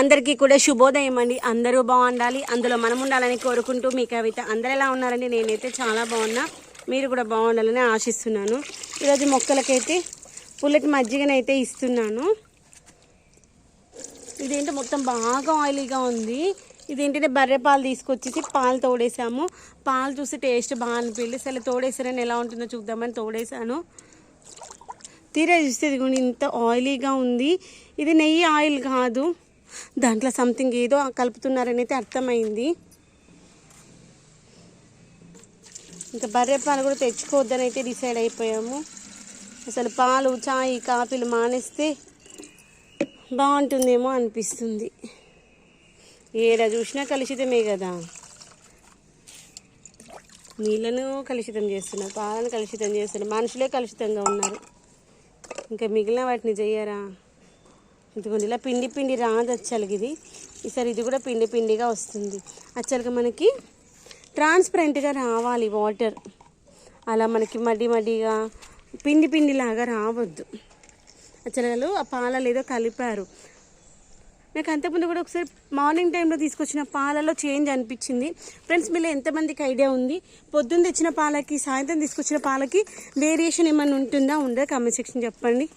అందరికీ కూడా శుభోదయం అండి. అందరూ బాగుండాలి. అందులో మనం ఉండాలని కోరుకుంటూ మీ కవిత అందరు ఎలా ఉన్నారండి? నేనైతే చాలా బాగున్నా. మీరు కూడా బాగుండాలని ఆశిస్తున్నాను. ఈరోజు మొక్కలకైతే పుల్లటి మజ్జిగనైతే ఇస్తున్నాను. ఇదేంటి మొత్తం బాగా ఆయిలీగా ఉంది. ఇదేంటంటే బర్రె పాలు తీసుకొచ్చేసి పాలు తోడేసాము. పాలు చూసి టేస్ట్ బాగా అనిపించింది. అసలు తోడేసారని ఎలా ఉంటుందో చూద్దామని తోడేసాను. తీరా చూస్తే ఇదిగోండి ఇంత ఆయిలీగా ఉంది. ఇది నెయ్యి ఆయిల్ కాదు. దాంట్లో సంథింగ్ ఏదో కలుపుతున్నారని అయితే అర్థమైంది. ఇంకా బర్రె పాలు కూడా తెచ్చుకోవద్దని అయితే డిసైడ్ అయిపోయాము. అసలు పాలు చాయ్ కాఫీలు మానేస్తే బాగుంటుందేమో అనిపిస్తుంది. ఏడ చూసినా కలుషితమే కదా. నీళ్ళను కలుషితం చేస్తున్నారు పాలను కలుషితం చేస్తున్నారు మనుషులే కలుషితంగా ఉన్నారు. ఇంకా మిగిలిన వాటిని చెయ్యరా? ఇదిగోండి ఇలా పిండి పిండి రాదు అచ్చలకి ఇది. ఈసారి ఇది కూడా పిండి పిండిగా వస్తుంది. అచ్చలకి మనకి ట్రాన్స్పరెంట్గా రావాలి వాటర్ అలా మనకి మడి మడిగా పిండి పిండిలాగా రావద్దు. అచ్చలు ఆ పాలలు ఏదో కలిపారు. నాకు అంతకుముందు కూడా ఒకసారి మార్నింగ్ టైంలో తీసుకొచ్చిన పాలలో చేంజ్ అనిపించింది. ఫ్రెండ్స్ మీలో ఎంతమందికి ఐడియా ఉంది? పొద్దున్న తెచ్చిన పాలకి సాయంత్రం తీసుకొచ్చిన పాలకి వేరియేషన్ ఏమైనా ఉంటుందా? ఉందా? కామెంట్ సెక్షన్ చెప్పండి.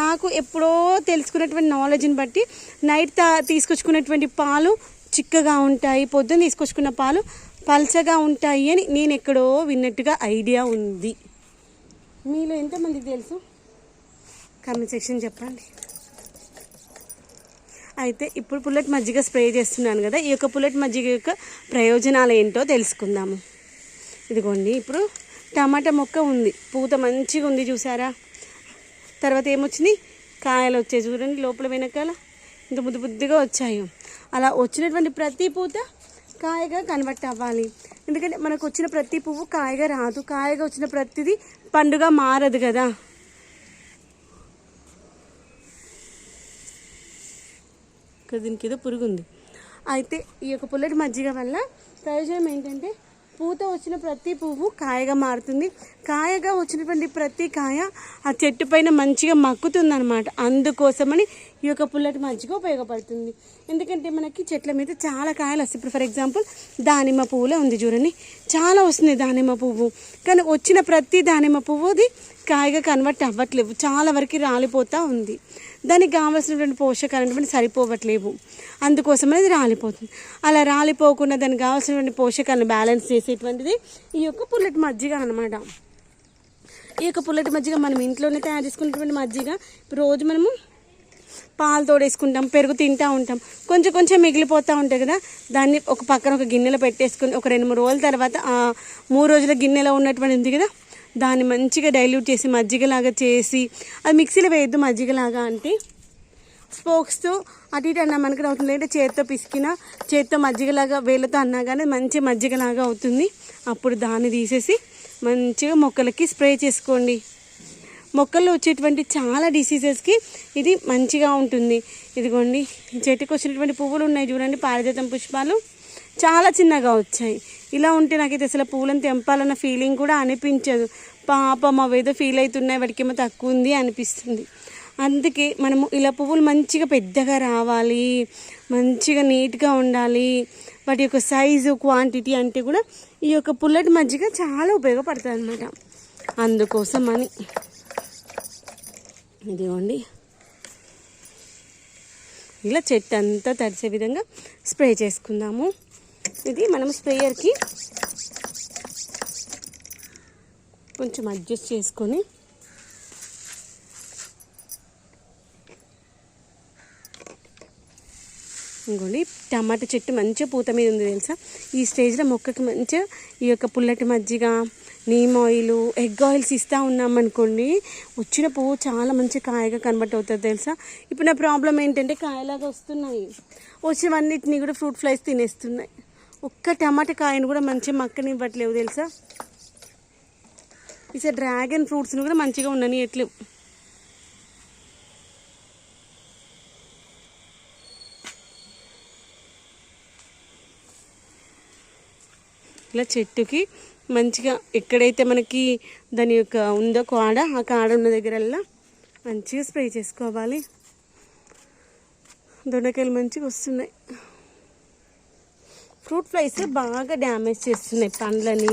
నాకు ఎప్పుడో తెలుసుకున్నటువంటి నాలెడ్జ్ని బట్టి నైట్ తా తీసుకొచ్చుకున్నటువంటి పాలు చిక్కగా ఉంటాయి పొద్దున్న తీసుకొచ్చుకున్న పాలు పల్చగా ఉంటాయి అని నేను ఎక్కడో విన్నట్టుగా ఐడియా ఉంది. మీలో ఎంతమందికి తెలుసు? కామెంట్ సెక్షన్ చెప్పండి. అయితే ఇప్పుడు పుల్లటి మజ్జిగ స్ప్రే చేస్తున్నాను కదా ఈ యొక్క పుల్లటి మజ్జిగ యొక్క ప్రయోజనాలు ఏంటో తెలుసుకుందాము. ఇదిగోండి ఇప్పుడు టమాటా మొక్క ఉంది పూత మంచిగా ఉంది చూసారా? తర్వాత ఏమొచ్చింది? కాయలు వచ్చాయి చూడండి లోపల వెనకాల. ఇంత బుద్ధి బుద్ధిగా వచ్చాయి. అలా వచ్చినటువంటి ప్రతి పూత కాయగా కన్వర్ట్ అవ్వాలి. ఎందుకంటే మనకు వచ్చిన ప్రతి పువ్వు కాయగా రాదు. కాయగా వచ్చిన ప్రతిదీ పండుగ మారదు కదా. దీనికి ఏదో పురుగు ఉంది. అయితే ఈ యొక్క పుల్లటి మజ్జిగ వల్ల ప్రయోజనం ఏంటంటే పూత వచ్చిన ప్రతి పువ్వు కాయగా మారుతుంది. కాయగా వచ్చినటువంటి ప్రతి కాయ ఆ చెట్టు పైన మంచిగా మక్కుతుంది అనమాట అందుకోసమని ఈ యొక్క పుల్లటి మజ్జిగ ఉపయోగపడుతుంది. ఎందుకంటే మనకి చెట్ల మీద చాలా కాయలు వస్తాయి. ఇప్పుడు ఫర్ ఎగ్జాంపుల్ దానిమ్మ పువ్వులే ఉంది చూడండి. చాలా వస్తుంది దానిమ్మ పువ్వు. కానీ వచ్చిన ప్రతి దానిమ్మ పువ్వుది కాయగా కన్వర్ట్ అవ్వట్లేవు. చాలా వరకు రాలిపోతూ ఉంది. దానికి కావాల్సినటువంటి పోషకాలు అనేటువంటి సరిపోవట్లేవు. అందుకోసం అది రాలిపోతుంది. అలా రాలిపోకుండా దానికి కావాల్సినటువంటి పోషకాలను బ్యాలెన్స్ చేసేటువంటిది ఈ యొక్క పుల్లటి మజ్జిగ అనమాట ఈ యొక్క పుల్లటి మజ్జిగ మనం ఇంట్లోనే తయారు చేసుకున్నటువంటి మజ్జిగ. రోజు మనము పాలు తోడేసుకుంటాం పెరుగు తింటూ ఉంటాం. కొంచెం కొంచెం మిగిలిపోతూ ఉంటాయి కదా. దాన్ని ఒక పక్కన ఒక గిన్నెలో పెట్టేసుకుని ఒక రెండు మూడు రోజుల తర్వాత మూడు రోజుల గిన్నెలో ఉన్నటువంటి ఉంది కదా దాన్ని మంచిగా డైల్యూట్ చేసి మజ్జిగలాగా చేసి అది మిక్సీలో వేయద్దు మజ్జిగలాగా అంటే. స్పోక్స్తో అటు ఇటు అన్నా మనకి అవుతుంది అంటే చేతితో పిసికిన చేతితో మజ్జిగలాగా వేళ్ళతో అన్నా కానీ మంచి మజ్జిగలాగా అవుతుంది. అప్పుడు దాన్ని తీసేసి మంచిగా మొక్కలకి స్ప్రే చేసుకోండి. మొక్కల్లో వచ్చేటువంటి చాలా డిసీజెస్కి ఇది మంచిగా ఉంటుంది. ఇదిగోండి చెట్టుకు వచ్చినటువంటి పువ్వులు ఉన్నాయి చూడండి పారిజాతం పుష్పాలు. చాలా చిన్నగా వచ్చాయి. ఇలా ఉంటే నాకైతే అసలు పూలను తెంపాలన్న ఫీలింగ్ కూడా అనిపించదు. పాపం అవేదో ఫీల్ అవుతున్నాయి వాటికేమో తక్కువ ఉంది అనిపిస్తుంది. అందుకే మనము ఇలా పువ్వులు మంచిగా పెద్దగా రావాలి మంచిగా నీట్గా ఉండాలి. వాటి యొక్క సైజు క్వాంటిటీ అంటే కూడా ఈ యొక్క పుల్లటి మజ్జిగ చాలా ఉపయోగపడుతుంది అనమాట అందుకోసం అని. ఇదిగోండి. ఇలా చెట్టు అంతా తడిసే విధంగా స్ప్రే చేసుకుందాము. ఇది మనం స్ప్రేయర్కి కొంచెం అడ్జస్ట్ చేసుకొని ఇంకోండి టమాటా చెట్టు మంచిగా పూత మీద ఉంది తెలుసా? ఈ స్టేజ్లో మొక్కకి మంచిగా ఈ యొక్క పుల్లటి మజ్జిగ నీమ్ ఆయిల్ ఎగ్ ఆయిల్స్ ఇస్తూ ఉన్నాం అనుకోండి వచ్చిన పువ్వు చాలా మంచి కాయగా కన్వర్ట్ అవుతుంది తెలుసా? ఇప్పుడు నా ప్రాబ్లం ఏంటంటే కాయలాగా వస్తున్నాయి. వచ్చినవన్నిటినీ కూడా ఫ్రూట్ ఫ్లైస్ తినేస్తున్నాయి. ఒక్క టమాటా కాయను కూడా మంచిగా మక్కనివ్వట్లేవు తెలుసా? ఈసారి డ్రాగన్ ఫ్రూట్స్ని కూడా మంచిగా ఉండని ఎట్లు ఇలా చెట్టుకి మంచిగా ఎక్కడైతే మనకి దాని యొక్క ఉందో కాడ ఆ కాడ ఉన్న దగ్గరల్లా మంచిగా స్ప్రే చేసుకోవాలి. దొండకాయలు మంచిగా వస్తున్నాయి. ఫ్రూట్ ఫ్లైస్ బాగా డ్యామేజ్ చేస్తున్నాయి పండ్లని.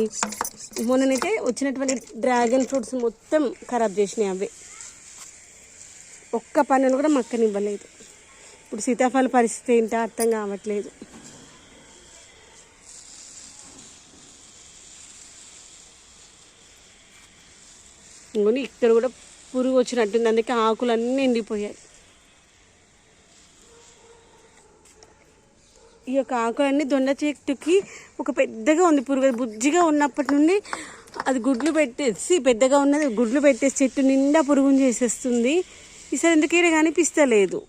మొన్ననైతే వచ్చినటువంటి డ్రాగన్ ఫ్రూట్స్ మొత్తం ఖరాబ్ చేసినాయి అవి. ఒక్క పనులు కూడా మక్కనివ్వలేదు. ఇప్పుడు సీతాఫల పరిస్థితి ఏంటో అర్థం కావట్లేదు. ఇంకొని ఇక్కడ కూడా పురుగు వచ్చినట్టుంది. అందుకే ఆకులన్నీ ఎండిపోయాయి. ఈ యొక్క ఆకులన్నీ దొండ చెట్టుకి ఒక పెద్దగా ఉంది. పురుగు బుజ్జిగా ఉన్నప్పటి నుండి అది గుడ్లు పెట్టేసి పెద్దగా ఉన్నది గుడ్లు పెట్టేసి చెట్టు నిండా పురుగుని చేసేస్తుంది. ఈసారి ఎందుకైనా కనిపిస్తలేదు?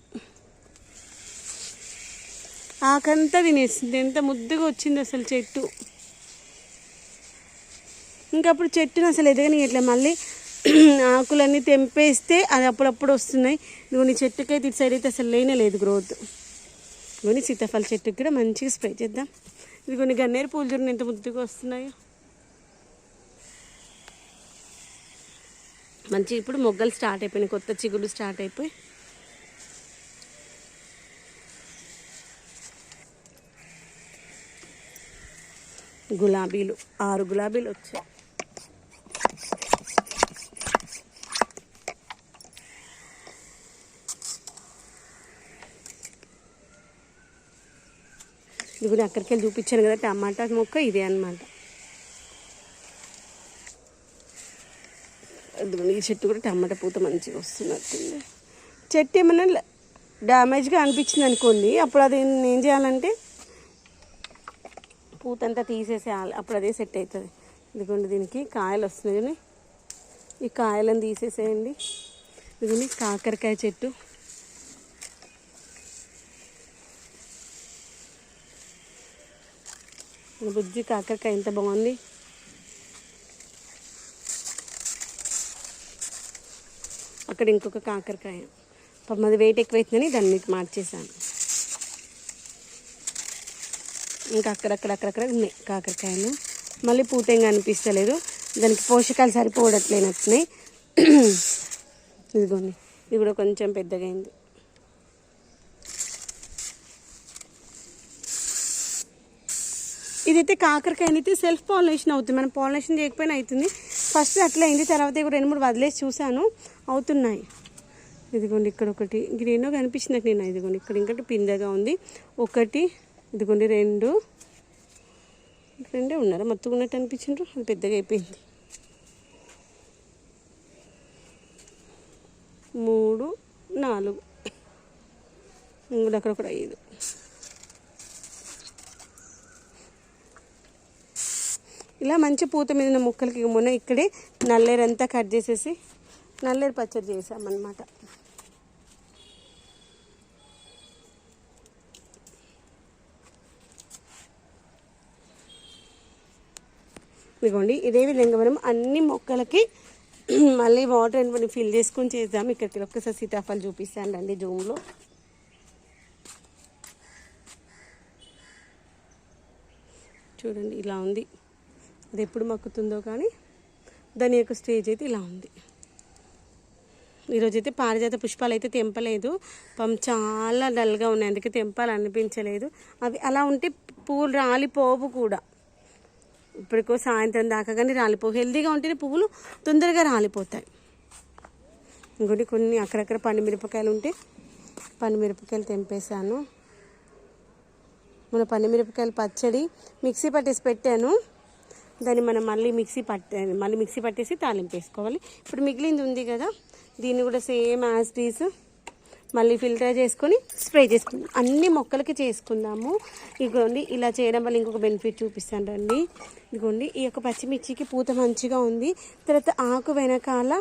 ఆకంతా తినేసింది. ఎంత ముద్దుగా వచ్చింది అసలు చెట్టు. ఇంకా అప్పుడు చెట్టుని అసలు ఎదగనియట్లే. మళ్ళీ ఆకులన్నీ తెంపేస్తే అది అప్పుడప్పుడు వస్తున్నాయి. ఇదిగోని చెట్టుకైతే ఇటు సైడ్ అయితే అసలు లేనే లేదు గ్రోత్. ఇదిగోని సీతాఫల చెట్టుకి కూడా మంచిగా స్ప్రే చేద్దాం. ఇది కొన్ని గన్నేరు పూలు చూడండి ఎంత ముద్దుగా వస్తున్నాయో. మంచి ఇప్పుడు మొగ్గలు స్టార్ట్ అయిపోయినాయి కొత్త చిగులు స్టార్ట్ అయిపోయి. గులాబీలు ఆరు గులాబీలు వచ్చాయి. ఇది కూడా అక్కడికి వెళ్ళి చూపించాను కదా టమాటా మొక్క ఇదే అనమాట ఈ చెట్టు కూడా టమాటా పూత మంచిగా వస్తున్నట్టుంది. చెట్టు ఏమన్నా డ్యామేజ్గా అనిపించింది అనుకోండి అప్పుడు అది నేను ఏం చేయాలంటే పూత అంతా తీసేసేయాలి అప్పుడు అదే సెట్ అవుతుంది. ఇదిగోండి దీనికి కాయలు వస్తున్నాయి కానీ ఈ కాయలను తీసేసేయండి. ఇదిగోండి కాకరకాయ చెట్టు. బుజ్జి కాకరకాయ ఎంత బాగుంది? అక్కడ ఇంకొక కాకరకాయ. పాపం అది వెయిట్ ఎక్కువైతుందని దాన్ని మీకు మార్చేసాను ఇంకా అక్కడక్కడ అక్కడక్కడ ఉన్నాయి కాకరకాయలు. మళ్ళీ పూటంగా అనిపిస్తలేదు. దానికి పోషకాలు సరిపోవడట్లేనట్టున్నాయి ఇదిగోండి ఇది కూడా కొంచెం పెద్దగా అయింది. ఇదైతే కాకరకాయ అయితే సెల్ఫ్ పాలినేషన్ అవుతుంది. మనం పాలినేషన్ చేయకపోయినా అవుతుంది. ఫస్ట్ అట్లా అయింది. తర్వాత ఇవి రెండు మూడు వదిలేసి చూశాను. అవుతున్నాయి. ఇదిగోండి ఇక్కడ ఒకటి. గ్రీన్లో కనిపించినట్టు నేను. ఇదిగోండి ఇక్కడ ఇంకటి పిందెగా ఉంది. ఒకటి ఇదిగోండి రెండు. రెండే ఉన్నారా? మత్తుకున్నట్టు ఉన్నట్టు అనిపించిండ్రు? అది పెద్దగా అయిపోయింది. మూడు నాలుగు. మూడు అక్కడ ఒక ఐదు. ఇలా మంచి పూత మీద ముక్కలకి మొన్న ఇక్కడే నల్లేరంతా కట్ చేసేసి నల్లేరు పచ్చడి చేసామన్నమాట. ఇదిగోండి ఇదే విధంగా మనం అన్ని మొక్కలకి మళ్ళీ వాటర్ అని ఫిల్ చేసుకొని చేద్దాం. ఇక్కడికి ఒక్కసారి సీతాఫలం చూపిస్తాను అండి జూమ్లో. చూడండి ఇలా ఉంది. అది ఎప్పుడు మక్కుతుందో కానీ దాని యొక్క స్టేజ్ అయితే ఇలా ఉంది. ఈరోజు అయితే పారిజాత పుష్పాలు అయితే తెంపలేదు. పం చాలా డల్గా ఉన్నాయి. అందుకే తెంపాలనిపించలేదు అవి అలా ఉంటే పువ్వులు రాలిపోవు కూడా. ఇప్పటికో సాయంత్రం దాకా కానీ రాలిపోవు. హెల్దీగా ఉంటేనే పువ్వులు తొందరగా రాలిపోతాయి. ఇంకోటి కొన్ని అక్కడక్కడ పండు మిరపకాయలు ఉంటే పండు మిరపకాయలు తెంపేశాను. మన పండు మిరపకాయలు పచ్చడి మిక్సీ పట్టేసి పెట్టాను. దాన్ని మనం మళ్ళీ మిక్సీ పట్టే మళ్ళీ మిక్సీ పట్టేసి తాలింపు వేసుకోవాలి. ఇప్పుడు మిగిలింది ఉంది కదా దీన్ని కూడా సేమ్ యాజ్ మళ్ళీ ఫిల్టర్ చేసుకొని స్ప్రే చేసుకుందాం. అన్ని మొక్కలకి చేసుకుందాము. ఇదిగోండి ఇలా చేయడం వల్ల ఇంకొక బెనిఫిట్ చూపిస్తాను రండి. ఇదిగోండి ఈ యొక్క పచ్చిమిర్చికి పూత మంచిగా ఉంది. తర్వాత ఆకు వెనకాల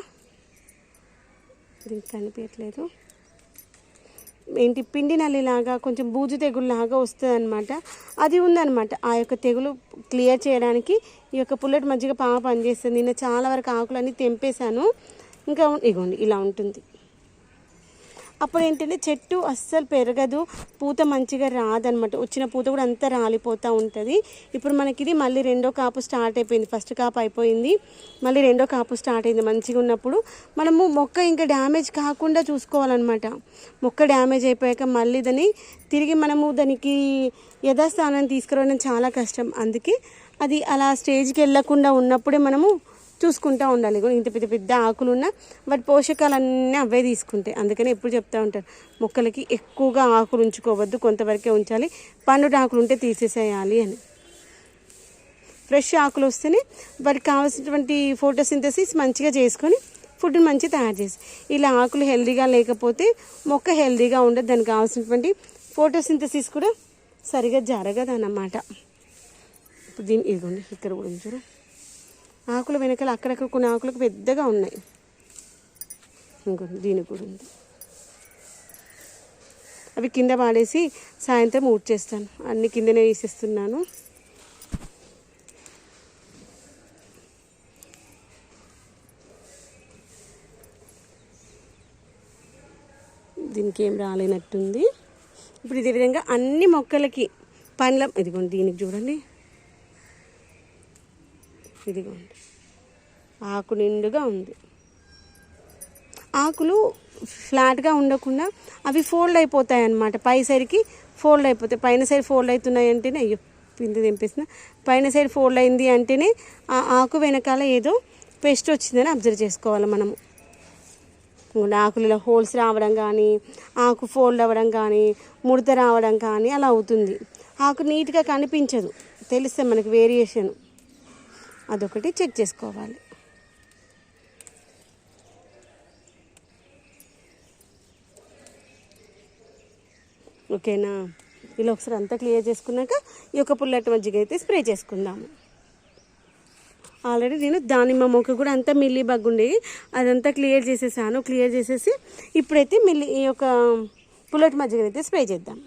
దీనికి కనిపించట్లేదు. ఏంటి పిండి నల్లిలాగా కొంచెం బూజు తెగుల్లాగా వస్తుంది అనమాట అది ఉందన్నమాట. ఆ యొక్క తెగులు క్లియర్ చేయడానికి ఈ యొక్క పుల్లటి మజ్జిగ బాగా పనిచేస్తుంది. నిన్న చాలా వరకు ఆకులన్నీ తెంపేశాను. ఇంకా ఇగోండి ఇలా ఉంటుంది. అప్పుడు ఏంటంటే చెట్టు అస్సలు పెరగదు పూత మంచిగా రాదనమాట. వచ్చిన పూత కూడా అంతా రాలిపోతూ ఉంటుంది. ఇప్పుడు మనకి ఇది మళ్ళీ రెండో కాపు స్టార్ట్ అయిపోయింది. ఫస్ట్ కాపు అయిపోయింది. మళ్ళీ రెండో కాపు స్టార్ట్ అయింది మంచిగా ఉన్నప్పుడు. మనము మొక్క ఇంకా డ్యామేజ్ కాకుండా చూసుకోవాలన్నమాట. మొక్క డ్యామేజ్ అయిపోయాక మళ్ళీ దాన్ని తిరిగి మనము దానికి యథాస్థానాన్ని తీసుకురావడం చాలా కష్టం. అందుకే అది అలా స్టేజ్కి వెళ్ళకుండా ఉన్నప్పుడే మనము చూసుకుంటూ ఉండాలి ఇంత పెద్ద పెద్ద ఆకులు వాటి పోషకాలన్నీ అవే తీసుకుంటాయి. అందుకని ఎప్పుడు చెప్తా ఉంటారు మొక్కలకి ఎక్కువగా ఆకులు ఉంచుకోవద్దు కొంతవరకే ఉంచాలి పండుగ ఆకులు ఉంటే తీసేసేయాలి అని. ఫ్రెష్ ఆకులు వస్తేనే వాటికి కావాల్సినటువంటి ఫోటోసింథసిస్ మంచిగా చేసుకొని ఫుడ్ని మంచిగా తయారు చేసి ఇలా ఆకులు హెల్దీగా లేకపోతే మొక్క హెల్దీగా ఉండదు. దానికి కావాల్సినటువంటి ఫోటోసింథసిస్ కూడా సరిగా జరగదు అన్నమాట ఇప్పుడు దీని ఇదిగోండి ఇక్కడ కూడా చూడు. ఆకుల వెనకాల అక్కడక్కడ కొన్ని ఆకులకు పెద్దగా ఉన్నాయి. ఇంకో దీనికి కూడా ఉంది. అవి కింద పాడేసి సాయంత్రం ఊడ్చేస్తాను. అన్ని కిందనే వేసేస్తున్నాను. దీనికి ఏం రాలేనట్టుంది. ఇప్పుడు ఇదే విధంగా అన్ని మొక్కలకి పండ్ల ఇదిగోండి దీనికి చూడండి. ఇదిగోండి. ఆకు నిండుగా ఉంది. ఆకులు ఫ్లాట్గా ఉండకుండా అవి ఫోల్డ్ అయిపోతాయి అన్నమాట పై సైడ్కి ఫోల్డ్ అయిపోతాయి. పైన సైడ్ ఫోల్డ్ అవుతున్నాయి అంటేనే అయ్యో పిండి తెంపేసిన. పైన సైడ్ ఫోల్డ్ అయింది అంటేనే ఆ ఆకు వెనకాల ఏదో పెస్ట్ వచ్చిందని అబ్జర్వ్ చేసుకోవాలి మనము. ఆకులలో హోల్స్ రావడం కానీ ఆకు ఫోల్డ్ అవ్వడం కానీ ముడత రావడం కానీ అలా అవుతుంది. ఆకు నీట్గా కనిపించదు. తెలిస్తే మనకి వేరియేషన్. అదొకటి చెక్ చేసుకోవాలి. ఓకేనా? ఇలా ఒకసారి అంతా క్లియర్ చేసుకున్నాక ఈ యొక్క పుల్లటి మజ్జిగ అయితే స్ప్రే చేసుకుందాము. ఆల్రెడీ నేను దానిమ్మ మొక్క కూడా అంతా మిల్లీ బగ్ అదంతా క్లియర్ చేసేసాను. క్లియర్ చేసేసి ఇప్పుడైతే మిల్లీ ఈ యొక్క పుల్లటి మజ్జిగ అయితే స్ప్రే చేద్దాం.